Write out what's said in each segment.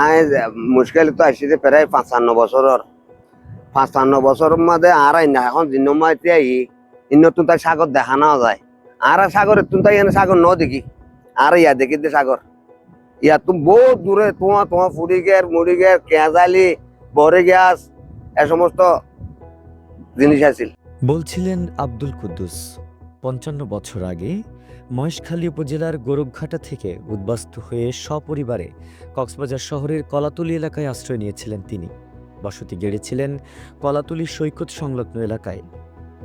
আয় মুশকিল তো আসছে প্রায় পাঁচান্ন বছরের পাঁচান্ন বছরের মধ্যে আর আই এখন দিন মাইতে আই ইন্নতুন তাই সাগর দেখা না যায়। আর সাগরে তুন তাই এনে সাগর ন দেখি। আর ইয়া দেখি দে সাগর ইয়া তুমি বহুত দূরে তোমার তোমার ফুড়ি গের মুড়ি গের কেঁজালি বরে গ্যাস এ সমস্ত জিনিস আছিল। বলছিলেন আব্দুল কুদ্দুস পঞ্চান্ন বছর আগে মহেশখালী উপজেলার গোরবঘাটা থেকে উদ্বাস্তু হয়ে সপরিবারে কক্সবাজার শহরের কলাতলি এলাকায় আশ্রয় নিয়েছিলেন তিনি। বসতি গেড়েছিলেন কলাতলি সৈকত সংলগ্ন এলাকায়।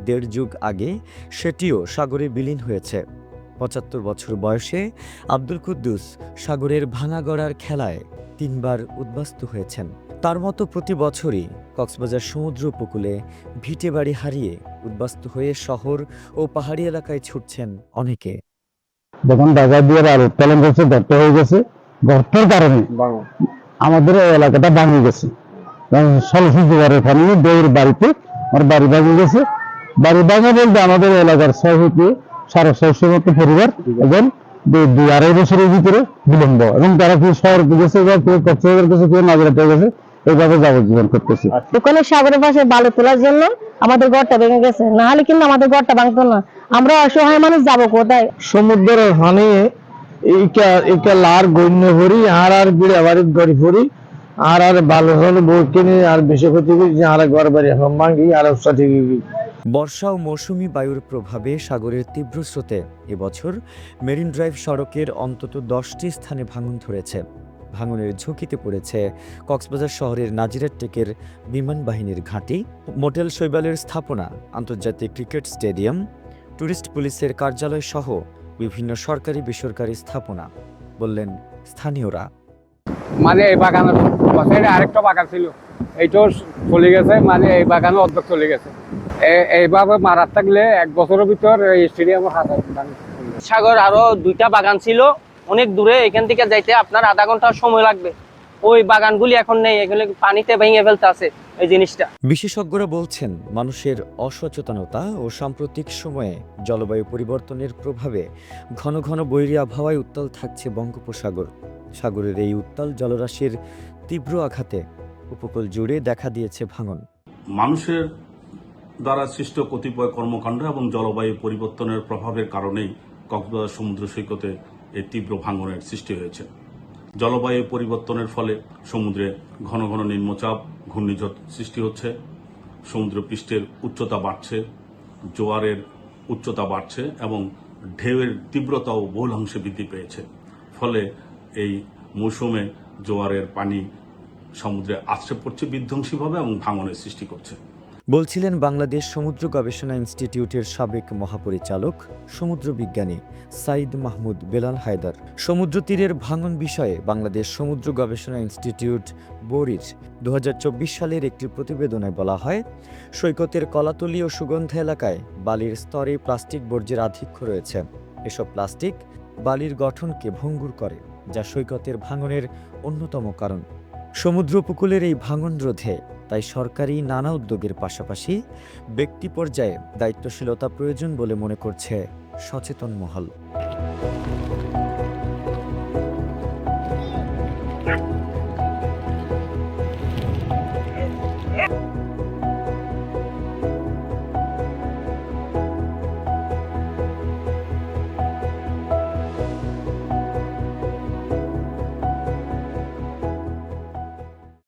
দেড় যুগ আগে সেটিও সাগরে বিলীন হয়েছে। পঁচাত্তর বছর বয়সে আব্দুল কুদ্দুস সাগরের ভাঙাগড়ার খেলায় তিনবার উদ্বাস্তু হয়েছেন। তার মতো প্রতি বছরই কক্সবাজার সমুদ্র উপকূলে ভিটে বাড়ি হারিয়ে উদ্বাস্তু হয়ে শহর ও পাহাড়ি এলাকায় ছুটছেন অনেকে। যখন ঢাকা দিয়ে আর উত্তোলন করছে গর্ত হয়ে গেছে। গর্তের কারণে আমাদের এলাকাটা ভাঙে গেছে। সরস্বতী জোয়ারের পানি বইয়ের বাড়িতে আমার বাড়ি ভাঙে গেছে। বাড়ি ভাঙা বলতে আমাদের এলাকার ছয় হইতে সাড়ে ছয়শো মতো পরিবার এবং দুই আড়াই বছরের ভিতরে বিলম্ব। এবং তারা কি শহর গেছে বা কেউ কক্সবাজার গেছে কেউ নাগরাতে গেছে এইভাবে যাবজ্জীবন করতেছে। ওখানে সাগরের পাশে বালু তোলার জন্য আমাদের ঘরটা ভেঙে গেছে। না হলে কিন্তু আমাদের ঘরটা ভাঙতো না। আমরা অসহায় মানুষ যাব কোথায়? সমুদ্রের হানি এইটা এইটা লার গণ্য ভরি আর আর বিড়ে বাড়ির গড়ি ভরি আর আর ভালো হলে বউ কিনে আর বেশি ক্ষতি করি আর ঘর বাড়ি ভাঙ্গি আর সাথে বর্ষা ও মৌসুমি বায়ুর প্রভাবে সাগরের তীব্র স্রোতে এবছর মেরিন ড্রাইভ সড়কের অন্তত দশটি স্থানে ভাঙন ধরেছে। ভাঙনের ঝুঁকিতে পড়েছে কক্সবাজার শহরের নাজিরার টেকের বিমান বাহিনীর ঘাঁটি, মোটেল শৈবালের স্থাপনা, আন্তর্জাতিক ক্রিকেট স্টেডিয়াম ট্যুরিস্ট পুলিশের কার্যালয় সহ বিভিন্ন সরকারি বেসরকারি স্থাপনা, বললেন স্থানীয়রা। মানে এই বাগানের আরেকটা বাগান ছিল, এইটাও চলে গেছে মানে এই বাগানে অর্ধেক চলে গেছে। এইভাবে মারার থাকলে এক বছরের ভিতর এই স্টেডিয়ামের সাগর আরও দুইটা বাগান ছিল অনেক দূরে এখান থেকে যাইতে আপনার আধা ঘণ্টা সময় লাগবে। ওই বাগানগুলি এখন নেই এগুলো পানিতে ভেঙে ফেলতে আছে এই জিনিসটা। বিশেষজ্ঞরা বলছেন মানুষের অসচেতনতা ও সাম্প্রতিক সময়ে জলবায়ু পরিবর্তনের প্রভাবে ঘন ঘন বৈরী আবহাওয়ায় উত্তাল থাকছে বঙ্গোপসাগর। সাগরের এই উত্তাল জলরাশির তীব্র আঘাতে উপকূল জুড়ে দেখা দিয়েছে ভাঙন। মানুষের দ্বারা সৃষ্ট কতিপয় কর্মকাণ্ড এবং জলবায়ু পরিবর্তনের প্রভাবের কারণেই কক্সবাজার সমুদ্র সৈকতে এই তীব্র ভাঙনের সৃষ্টি হয়েছে। জলবায়ু পরিবর্তনের ফলে সমুদ্রে ঘন ঘন নিম্নচাপ, ঘূর্ণিঝড় সৃষ্টি হচ্ছে। সমুদ্র পৃষ্ঠের উচ্চতা বাড়ছে, জোয়ারের উচ্চতা বাড়ছে এবং ঢেউয়ের তীব্রতাও বহুলাংশে বৃদ্ধি পেয়েছে। ফলে এই মৌসুমে জোয়ারের পানি সমুদ্রে আছড়ে পড়ছে বিধ্বংসীভাবে এবং ভাঙনের সৃষ্টি করছে। বলছিলেন বাংলাদেশ সমুদ্র গবেষণা ইনস্টিটিউটের সাবেক মহাপরিচালক, সমুদ্র বিজ্ঞানী সাইদ মাহমুদ বেলাল হায়দার। সমুদ্র তীরের ভাঙন বিষয়ে বাংলাদেশ সমুদ্র গবেষণা ইনস্টিটিউট বোরির দু সালের একটি প্রতিবেদনে বলা হয়, সৈকতের কলাতলি ও সুগন্ধা এলাকায় বালির স্তরে প্লাস্টিক বর্জ্যের আধিক্য রয়েছে। এসব প্লাস্টিক বালির গঠনকে ভঙ্গুর করে, যা সৈকতের ভাঙনের অন্যতম কারণ। সমুদ্র উপকূলের এই ভাঙন রোধে তাই সরকারি নানা উদ্যোগের পাশাপাশি ব্যক্তি পর্যায়ে দায়িত্বশীলতা প্রয়োজন বলে মনে করছে সচেতন মহল।